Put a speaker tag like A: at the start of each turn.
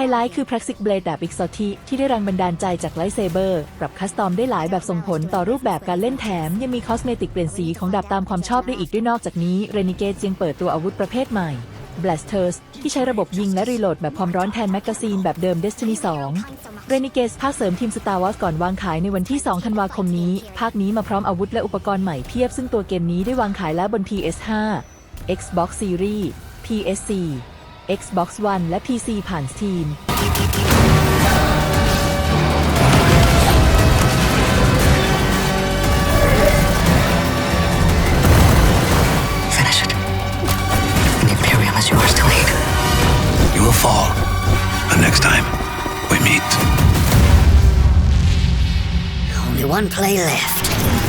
A: ไฮไลท์คือ Praxic Blade แบบ Exotic ที่ได้แรงบันดาลใจจากไลท์เซเบอร์ปรับคัสตอมได้หลายแบบส่งผลต่อรูปแบบการเล่นแถม ยังมีคอสเมติกเปลี่ยนสีของดาบตามความชอบได้อีกด้วยนอกจากนี้ Renegade ยังเปิดตัวอาวุธประเภทใหม่ Blasters ที่ใช้ระบบยิงและรีโหลดแบบความร้อนแทนแมกกาซีนแบบเดิม Destiny 2 Renegade ภาคเสริมทีม Star Wars ก่อนวางขายในวันที่ 2 ธันวาคมนี้ ภาคนี้มาพร้อมอาวุธและอุปกรณ์ใหม่เพียบซึ่งตัวเกมนี้ได้วางขายแล้วบน PS5 Xbox Series PS4 Xbox One และ PC ผ่าน Steam
B: Finish it. The Imperium is yours to lead.
C: You will fall. But next time, we meet.
B: Only one play left.